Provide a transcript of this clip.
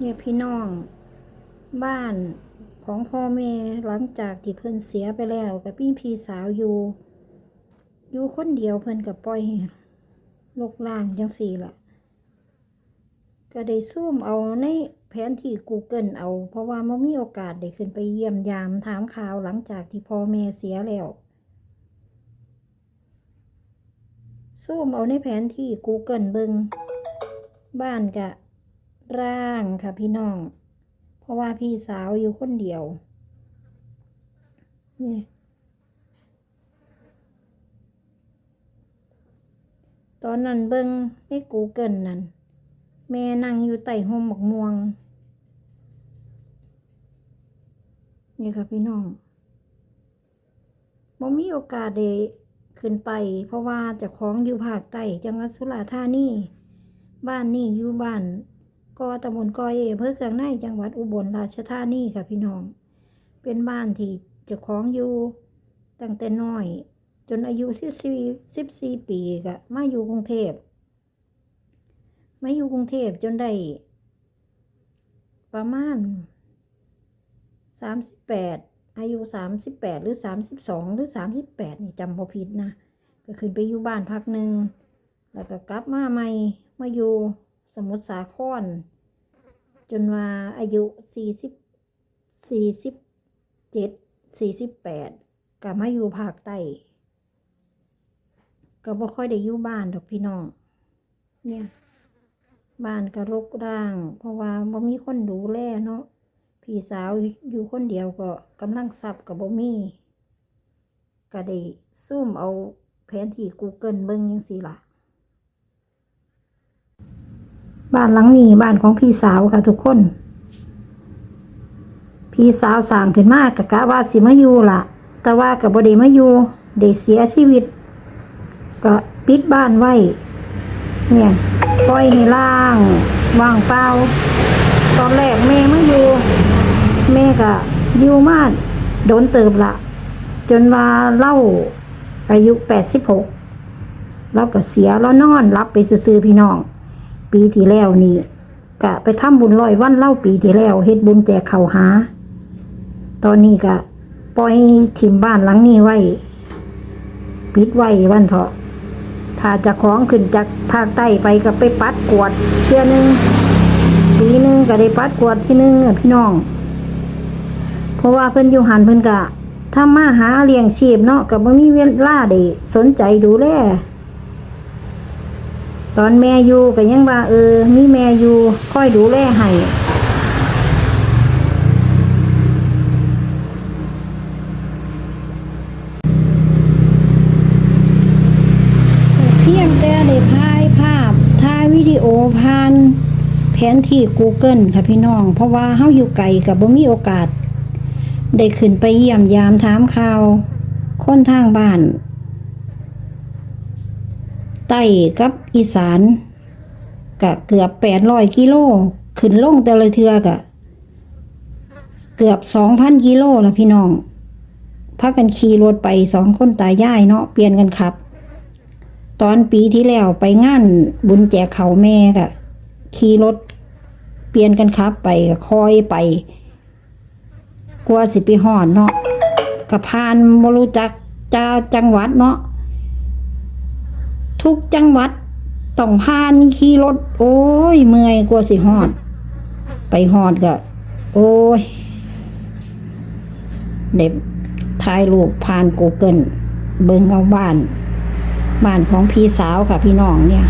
เนี่ยพี่น้อง บ้านของพ่อแม่หลังจากที่เพิ่นเสียไปแล้วกับพี่พี่สาวอยู่อยู่คนเดียวเพิ่นกับปล่อยลกล่างจังสี่ละก็ได้ซูมเอาในแผนที่ Google เอา เพราะว่าไมันมีโอกาสได้ขึ้นไปเยี่ยมยามถามข่าวหลังจากที่พ่อแม่เสียแล้วซูมเอาในแผนที่ Google เบิงบ้านกะ ร่างค่ะพี่น้อง เพราะว่าพี่สาวอยู่คนเดียว นี่ตอนนั้นเบิ้งใน Google นั่นแม่นั่งอยู่ใต้ห่มหมกม่วง นี่ค่ะพี่น้องบ่มีโอกาสได้ขึ้นไป เพราะว่าจะของอยู่ภาคใต้จังหวัดสุราษฎร์ธานีบ้านนี่อยู่บ้าน กอตำบลกอเออำเภอเคืองในจังหวัดอุบลราชธานีค่ะพี่น้อง เป็นบ้านที่เจ้าของอยู่ตั้งแต่น้อย จนอายุสิบสี่สิบสี่ปีก็มาอยู่กรุงเทพมาอยู่กรุงเทพจนได้ประมาณสามสิบแปดอายุสามสิบแปดหรือสามสิบสองหรือสามสิบแปดนี่จำพอผิดนะ ก็ขึ้นไปอยู่บ้านพักหนึ่งแล้วก็กลับมาใหม่มาอยู่ สมุทรสาคร จนว่าอายุสี่สิบสี่สิบเจ็ดสี่สิบแปดกลับมาอยู่ภาคใต้ก็บ่ค่อยได้อยู่บ้านดอกพี่น้อง เนี่ย บ้านก็รกร่าง เพราะว่าบ่มีคนดูแลเนาะพี่สาวอยู่คนเดียวก็กำลังทรัพย์กับบ่มีก็ได้ซูมเอาแผนที่ Google เบิ่งจังซี่ล่ะ บ้านหลังนี้บ้านของพี่สาวค่ะทุกคน พี่สาวสร้างขึ้นมากะกะว่าสิมาอยู่ล่ะ แต่ว่ากับบด้มาอยู่ได้เสียชีวิต ก็ปิดบ้านไว้ เนี่ยปล่อยให้ล่างว่างเปล่าตอนแรกแม่ไม่อยู่แม่ก็อยู่มาโดนเติบละจนว่าเล่าอายุแปดสิบหกเราก็เสียแล้วนอนรับไปซื้อพี่น้อง ปีที่แล้วนี่ก็ไปทำบุญร้อยวันเล่าปีที่แล้วเฮ็ดบุญแจกเขาหา ตอนนี้ก็ปล่อยถิ่มบ้านหลังนี้ไว้ ปิดไว้วันเถาะถ้าจะของขึ้นจากภาคใต้ไปก็ไปปัดกวดเที่ยหนึงปีหนึงก็ได้ปัดกวดที่หนึงอะพี่น้อง เพราะว่าเพิ่นอยู่หันเพิ่นก็ถ้ามาหาเลี้ยงชีพเนาะก็บ่มีเวลาได้สนใจดูแล ตอนแม่อยู่ก็ยังว่า เออ มีแม่อยู่คอยดูแลให้เพียงแต่ได้ถ่ายภาพถ่ายวิดีโอผ่านแผนที่ Google ค่ะพี่น้อง เพราะว่าเฮาอยู่ไกลกับบ่มีโอกาส ได้ขึ้นไปเยี่ยมยามถามข่าว คนทางบ้าน ใต้กับอีสานกะเกือบแปดร้อยกิโล ขึ้นลงแต่ละเทือกะเกือบสองพันกิโลละพี่น้องพากันขี่รถไปสองคนตายายเนาะเปลี่ยนกันขับ ตอนปีที่แล้วไปงานบุญแจกเขาแม่กะขี่รถเปลี่ยนกันขับไปก็คอยไปกลัวสิไปหอดเนาะกับพานบรู้จักจ้าจังหวัดเนาะ ทุกจังหวัดต้องพานขี่รถ โอ้ย เมื่อยกลัวสิหอด ไปหอดก็ โอ้ย เด็บถ่ายรูปผ่านกูเกิลเบิ่งเอาบ้าน บ้านของพี่สาวค่ะพี่น้องเนี่ย